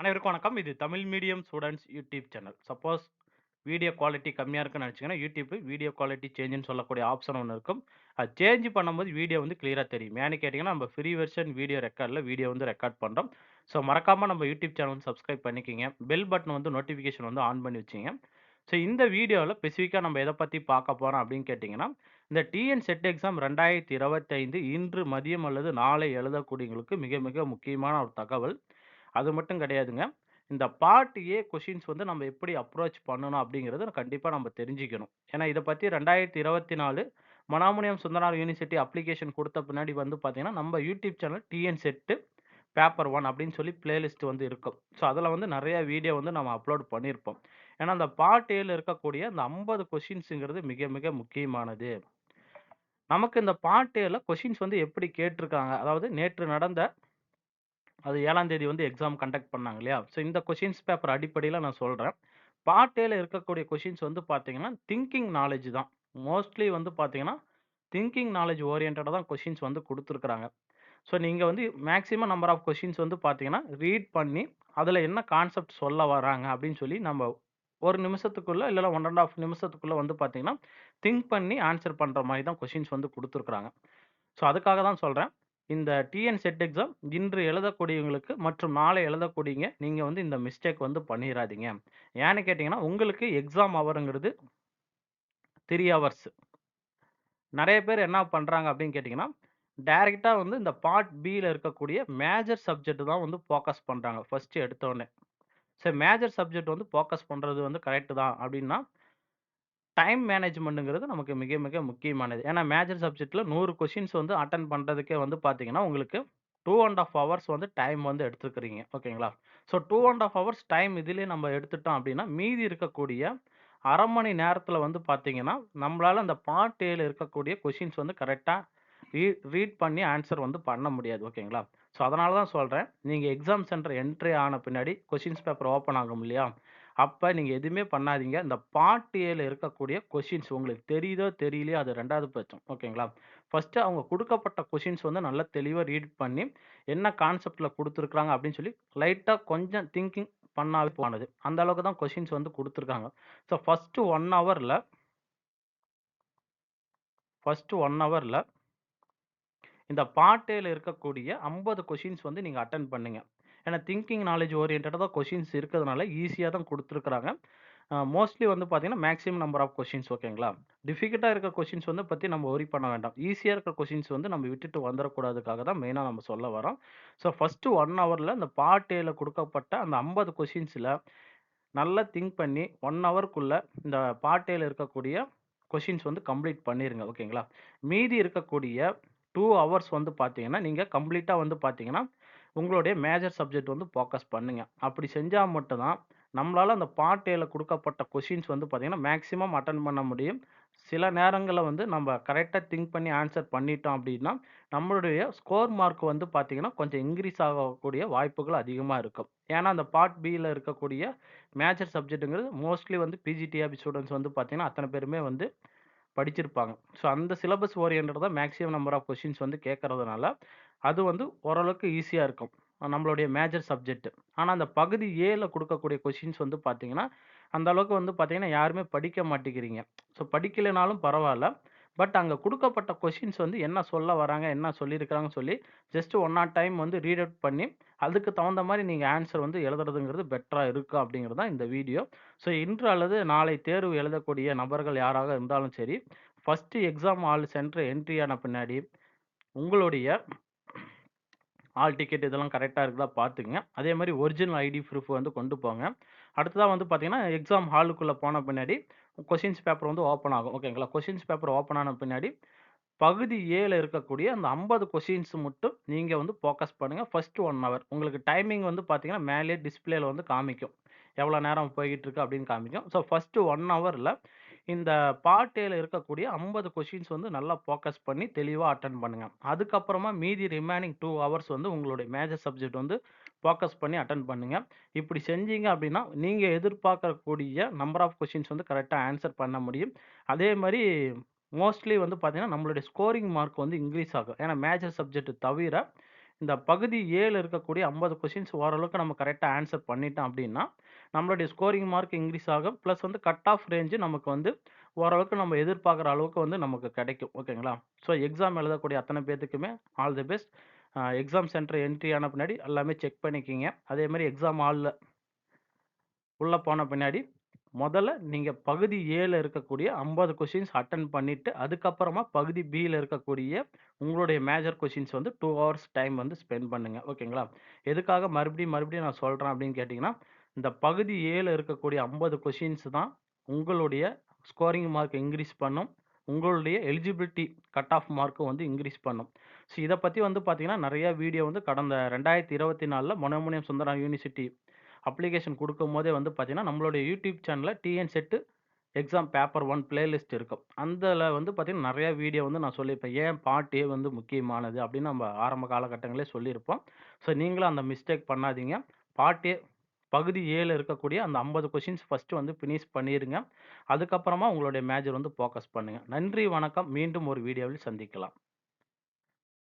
அனைவருக்கும் வணக்கம். இது Tamil medium students YouTube channel. Suppose video quality கம்மியாக இருக்குன்னு நினச்சிங்கன்னா யூடியூப் வீடியோ குவாலிட்டி சேஞ்சுன்னு சொல்லக்கூடிய ஆப்ஷன் ஒன்று இருக்கும். அது சேஞ்ச் பண்ணும்போது வீடியோ வந்து கிளியராக தெரியும். ஏன்னு கேட்டிங்கன்னா நம்ம ஃப்ரீ வெர்ஷன் வீடியோ ரெக்கார்டில் வீடியோ வந்து ரெக்கார்ட் பண்ணுறோம் ஸோ மறக்காம நம்ம யூடியூப் சேனல் வந்து சப்ஸ்கிரைப் பண்ணிக்கிங்க பெல் பட்டன் வந்து நோட்டிஃபிகேஷன் வந்து ஆன் பண்ணி வச்சிங்க ஸோ இந்த வீடியோவில் ஸ்பெசிஃபிக்காக நம்ம எதை பற்றி பார்க்க போகிறோம் அப்படின்னு கேட்டிங்கன்னா இந்த டிஎன் செட் எக்ஸாம் 2025 இன்று மதியம் அல்லது நாளை எழுதக்கூடியவங்களுக்கு மிக மிக முக்கியமான ஒரு தகவல். அது மட்டும் கிடையாதுங்க. இந்த பார்ட் ஏ கொஷின்ஸ் வந்து நம்ம எப்படி அப்ரோச் பண்ணணும் அப்படிங்கிறத கண்டிப்பாக நம்ம தெரிஞ்சுக்கணும். ஏன்னா இத பத்தி 2024 மனோன்மணியம் சுந்தரனார் யூனிவர்சிட்டி அப்ளிகேஷன் கொடுத்த பின்னாடி வந்து பார்த்தீங்கன்னா, நம்ம YouTube channel TN SET paper one அப்படின்னு சொல்லி பிளேலிஸ்ட் வந்து இருக்கும். ஸோ அதில் வந்து நிறைய வீடியோ வந்து நம்ம அப்லோட் பண்ணியிருப்போம். ஏன்னா அந்த பார்ட் ஏல இருக்கக்கூடிய அந்த ஐம்பது கொஷின்ஸுங்கிறது மிக மிக முக்கியமானது. நமக்கு இந்த பார்ட் ஏல கொஷின்ஸ் வந்து எப்படி கேட்டிருக்காங்க. அதாவது நேற்று நடந்த அது ஏழாம் தேதி வந்து எக்ஸாம் கண்டக்ட் பண்ணாங்க இல்லையா? ஸோ இந்த கொஷின்ஸ் பேப்பர் அடிப்படையில் நான் சொல்கிறேன் பார்ட் ஏல இருக்கக்கூடிய கொஷின்ஸ் வந்து பார்த்தீங்கன்னா, திங்கிங் நாலேஜ் தான். மோஸ்ட்லி வந்து பார்த்தீங்கன்னா, திங்கிங் நாலேஜ் ஓரியன்டாக தான் கொஷின்ஸ் வந்து கொடுத்துருக்குறாங்க ஸோ நீங்கள் வந்து மேக்ஸிமம் நம்பர் ஆஃப் கொஷின்ஸ் வந்து பார்த்தீங்கன்னா, ரீட் பண்ணி அதில் என்ன கான்செப்ட் சொல்ல வராங்க அப்படின்னு சொல்லி நம்ம 1 நிமிஷத்துக்குள்ள இல்ல 1 1/2 நிமிஷத்துக்குள்ள வந்து பார்த்தீங்கன்னா, திங்க் பண்ணி ஆன்சர் பண்ணுற மாதிரி தான் கொஷின்ஸ் வந்து கொடுத்துருக்குறாங்க ஸோ அதுக்காக தான் சொல்கிறேன் இந்த டிஎன் செட் எக்ஸாம் இன்று எழுதக்கூடியவங்களுக்கு மற்றும் நாளை எழுதக்கூடியவங்க, நீங்கள் வந்து இந்த மிஸ்டேக் வந்து பண்ணிடாதீங்க ஏன்னு கேட்டிங்கன்னா உங்களுக்கு எக்ஸாம் அவருங்கிறது த்ரீ ஹவர்ஸ். நிறைய பேர் என்ன பண்ணுறாங்க அப்படின்னு கேட்டிங்கன்னா டேரெக்டாக வந்து இந்த பார்ட் பியில் இருக்கக்கூடிய மேஜர் சப்ஜெக்ட் தான் வந்து ஃபோக்கஸ் பண்ணுறாங்க ஃபஸ்ட்டு எடுத்தோடனே சரி மேஜர் சப்ஜெக்ட் வந்து ஃபோக்கஸ் பண்ணுறது வந்து கரெக்டு தான் அப்படின்னா, டைம் மேனேஜ்மெண்ட்டுங்கிறது நமக்கு மிக மிக முக்கியமானது. ஏன்னா மேஜர் சப்ஜெக்ட்டில் நூறு கொஷின்ஸ் வந்து அட்டன் பண்ணுறதுக்கே வந்து பார்த்தீங்கன்னா, உங்களுக்கு 2 1/2 ஹவர்ஸ் வந்து டைம் வந்து எடுத்துக்கிறீங்க. ஓகேங்களா? ஸோ 2 1/2 ஹவர்ஸ் டைம் இதிலே நம்ம எடுத்துட்டோம் அப்படின்னா, மீதி இருக்கக்கூடிய அரை மணி நேரத்தில் வந்து பார்த்தீங்கன்னா, நம்மளால் அந்த பார்ட் ஏல இருக்கக்கூடிய கொஷின்ஸ் வந்து கரெக்டாக ரீ ரீட் பண்ணி ஆன்சர் வந்து பண்ண முடியாது. ஓகேங்களா? ஸோ அதனால தான் சொல்கிறேன் நீங்கள் எக்ஸாம் சென்டர் என்ட்ரி ஆன பின்னாடி கொஷின்ஸ் பேப்பர் ஓப்பன் ஆகும் இல்லையா? அப்ப நீங்க எதுவுமே பண்ணாதீங்க. இந்த பார்ட் ஏல இருக்கக்கூடிய கொஸ்டின்ஸ் உங்களுக்கு தெரியுதோ தெரியலையோ அது 2வது பட்சம். ஓகேங்களா? ஃபர்ஸ்ட்டு அவங்க குடுக்கப்பட்ட கொஸ்டின்ஸ் வந்து நல்லா தெளிவா ரீட் பண்ணி, என்ன கான்செப்ட்ல குடுத்துருக்காங்க அப்படின்னு சொல்லி லைட்டா கொஞ்சம் திங்கிங் பண்ணாவே போனது. அந்த அளவுக்கு தான் கொஸ்டின்ஸ் வந்து குடுத்துருக்காங்க. ஸோ ஃபஸ்ட்டு 1 ஹவர்ல ஃபஸ்ட்டு 1 ஹவர்ல இந்த பார்ட் ஏல இருக்கக்கூடிய 50 கொஸ்டின்ஸ் வந்து நீங்க அட்டெண்ட் பண்ணுங்க. ஏன்னா திங்கிங் நாலேஜ் ஓரியன்டாக தான் கொஷின்ஸ் இருக்கிறதுனால ஈஸியாக தான் கொடுத்துருக்குறாங்க மோஸ்ட்லி வந்து பார்த்தீங்கன்னா, மேக்ஸிமம் நம்பர் ஆஃப் கொஷின்ஸ் ஓகேங்களா? டிஃபிகல்ட்டாக இருக்க கொஷின்ஸ் வந்து பற்றி நம்ம ஒரி பண்ண வேண்டாம். ஈஸியாக இருக்க கொஷின்ஸ் வந்து நம்ம விட்டுட்டு வந்துடக்கூடாதுக்காக தான் மெயினாக நம்ம சொல்ல வரோம். ஸோ ஃபஸ்ட்டு ஒன் ஹவரில் இந்த பார்ட் ஏல அந்த ஐம்பது கொஷின்ஸில் நல்லா திங்க் பண்ணி ஒன் ஹவருக்குள்ளே இந்த பார்ட் ஏல இருக்கக்கூடிய கொஷின்ஸ் வந்து கம்ப்ளீட் பண்ணிடுங்க ஓகேங்களா? மீதி இருக்கக்கூடிய டூ ஹவர்ஸ் வந்து பார்த்தீங்கன்னா, நீங்கள் கம்ப்ளீட்டாக வந்து பார்த்தீங்கன்னா, உங்களுடைய மேஜர் சப்ஜெக்ட் வந்து ஃபோக்கஸ் பண்ணுங்க. அப்படி செஞ்சால் மட்டும்தான் நம்மளால் அந்த பார்ட் ஏல கொஷின்ஸ் வந்து பார்த்திங்கன்னா மேக்ஸிமம் அட்டன் பண்ண முடியும். சில நேரங்களில் வந்து நம்ம கரெக்டாக திங்க் பண்ணி ஆன்சர் பண்ணிட்டோம் அப்படின்னா, நம்மளுடைய ஸ்கோர் மார்க் வந்து பார்த்திங்கன்னா கொஞ்சம் இன்க்ரீஸ் ஆகக்கூடிய வாய்ப்புகள் அதிகமாக இருக்கும். ஏன்னா அந்த பார்ட் பியில் இருக்கக்கூடிய மேஜர் சப்ஜெக்ட்டுங்கிறது மோஸ்ட்லி வந்து பிஜிடிஆபி ஸ்டூடெண்ட்ஸ் வந்து பார்த்திங்கன்னா அத்தனை பேருமே வந்து படிச்சிருப்பாங்க. ஸோ அந்த சிலபஸ் ஓரியன்டாக தான் மேக்ஸிமம் நம்பர் ஆஃப் கொஷின்ஸ் வந்து கேட்கறதுனால, அது வந்து ஓரளவுக்கு ஈஸியாக இருக்கும். நம்மளுடைய மேஜர் சப்ஜெக்ட். ஆனால் அந்த பகுதி ஏல கொடுக்கக்கூடிய கொஷின்ஸ் வந்து பார்த்தீங்கன்னா, அந்த அளவுக்கு வந்து பார்த்தீங்கன்னா, யாருமே படிக்க மாட்டேங்கிறீங்க. ஸோ படிக்கலைனாலும் பரவாயில்ல பட் அங்கே கொடுக்கப்பட்ட கொஷின்ஸ் வந்து என்ன சொல்ல வராங்க, என்ன சொல்லியிருக்காங்கன்னு சொல்லி ஜஸ்ட் ஒன் ஆர் டைம் வந்து ரீட் அவுட் பண்ணி, அதுக்கு தகுந்த மாதிரி நீங்கள் ஆன்சர் வந்து எழுதுறதுங்கிறது பெட்டராக இருக்கும் அப்படிங்கிறது தான் இந்த வீடியோ. ஸோ இன்று அல்லது நாளை தேர்வு எழுதக்கூடிய நபர்கள் யாராக இருந்தாலும் சரி, first exam hall center entry ஆன பின்னாடி, உங்களுடைய ஆல் டிக்கெட் இதெல்லாம் கரெக்டாக இருக்குதா பார்த்துங்க அதே மாதிரி ஒரிஜினல் ஐடி ப்ரூஃப் வந்து கொண்டு போங்க. அடுத்ததாக வந்து பார்த்தீங்கன்னா, எக்ஸாம் ஹாலுக்குள்ளே போன பின்னாடி கொஷின்ஸ் பேப்பர் வந்து ஓப்பன் ஆகும். ஓகேங்களா? கொஷின்ஸ் பேப்பர் ஓப்பன் ஆன பின்னாடி, பகுதி ஏல இருக்கக்கூடிய அந்த ஐம்பது கொஷின்ஸ் மட்டும் நீங்கள் வந்து ஃபோக்கஸ் பண்ணுங்கள் ஃபஸ்ட்டு ஒன் ஹவர். உங்களுக்கு டைமிங் வந்து பார்த்தீங்கன்னா, மேலேயே டிஸ்பிளேல வந்து காமிக்கும். எவ்வளோ நேரம் போய்கிட்டு இருக்கு அப்படின்னு காமிக்கும். ஸோ ஃபஸ்ட்டு ஒன் ஹவரில் இந்த பார்ட் ஏல இருக்கக்கூடிய ஐம்பது கொஷின்ஸ் வந்து நல்லா ஃபோக்கஸ் பண்ணி தெளிவாக அட்டன் பண்ணுங்கள் அதுக்கப்புறமா மீதி ரிமைனிங் டூ ஹவர்ஸ் வந்து உங்களுடைய மேஜர் சப்ஜெக்ட் வந்து ஃபோக்கஸ் பண்ணி அட்டன் பண்ணுங்கள் இப்படி செஞ்சீங்க அப்படின்னா, நீங்கள் எதிர்பார்க்கக்கூடிய நம்பர் ஆஃப் கொஷின்ஸ் வந்து கரெக்டாக ஆன்சர் பண்ண முடியும். அதே மாதிரி மோஸ்ட்லி வந்து பார்த்தீங்கன்னா, நம்மளுடைய ஸ்கோரிங் மார்க் வந்து இன்க்ரீஸ் ஆகும். ஏன்னா மேஜர் சப்ஜெக்ட் தவிர, இந்த பகுதி ஏழு இருக்கக்கூடிய ஐம்பது கொஷின்ஸ் ஓரளவுக்கு நம்ம கரெக்டாக ஆன்சர் பண்ணிட்டோம் அப்படின்னா நம்மளுடைய ஸ்கோரிங் மார்க் இன்க்ரீஸ் ஆகும். ப்ளஸ் வந்து கட் ஆஃப் ரேஞ்சு நமக்கு வந்து ஓரளவுக்கு நம்ம எதிர்பார்க்குற அளவுக்கு வந்து நமக்கு கிடைக்கும். ஓகேங்களா? ஸோ எக்ஸாம் எழுதக்கூடிய அத்தனை பேர்த்துக்குமே all the best. Exam center entry ஆன பின்னாடி எல்லாமே செக் பண்ணிக்கிங்க அதே மாதிரி எக்ஸாம் ஹாலில் உள்ளே போன பின்னாடி, முதல்ல நீங்கள் பகுதி ஏல இருக்கக்கூடிய ஐம்பது கொஷின்ஸ் அட்டன் பண்ணிவிட்டு அதுக்கப்புறமா பகுதி பியில் இருக்கக்கூடிய உங்களுடைய மேஜர் கொஷின்ஸ் வந்து டூ ஹவர்ஸ் டைம் வந்து ஸ்பெண்ட் பண்ணுங்கள் ஓகேங்களா? எதுக்காக மறுபடியும் மறுபடியும் நான் சொல்கிறேன் அப்படின்னு கேட்டிங்கன்னா இந்த பகுதி ஏல இருக்கக்கூடிய ஐம்பது கொஷின்ஸ் தான் உங்களுடைய ஸ்கோரிங் மார்க் இன்க்ரீஸ் பண்ணும். உங்களுடைய எலிஜிபிலிட்டி கட் ஆஃப் மார்க்கும் வந்து இன்க்ரீஸ் பண்ணும். ஸோ இதை பற்றி வந்து பார்த்தீங்கன்னா, நிறையா வீடியோ வந்து கடந்த 2024ல மனோன்மணியம் சுந்தரா யூனிவர்சிட்டி அப்ளிகேஷன் குடுக்கும்போதே வந்து பார்த்தீங்கன்னா, நம்மளுடைய யூடியூப் சேனலில் TN SET exam paper one playlist இருக்கும். அதில் வந்து பார்த்திங்கன்னா நிறையா வீடியோ வந்து நான் சொல்லியிருப்பேன். ஏன் பார்ட் வந்து முக்கியமானது அப்படின்னு நம்ம ஆரம்ப காலகட்டங்களே சொல்லியிருப்போம். ஸோ நீங்களும் அந்த மிஸ்டேக் பண்ணாதீங்க. பார்ட் பகுதி ஏல இருக்கக்கூடிய அந்த ஐம்பது கொஷின்ஸ் ஃபஸ்ட்டு வந்து ஃபினிஷ் பண்ணிடுங்க அதுக்கப்புறமா உங்களுடைய மேஜர் வந்து ஃபோக்கஸ் பண்ணுங்கள் நன்றி, வணக்கம். மீண்டும் ஒரு வீடியோவில் சந்திக்கலாம்.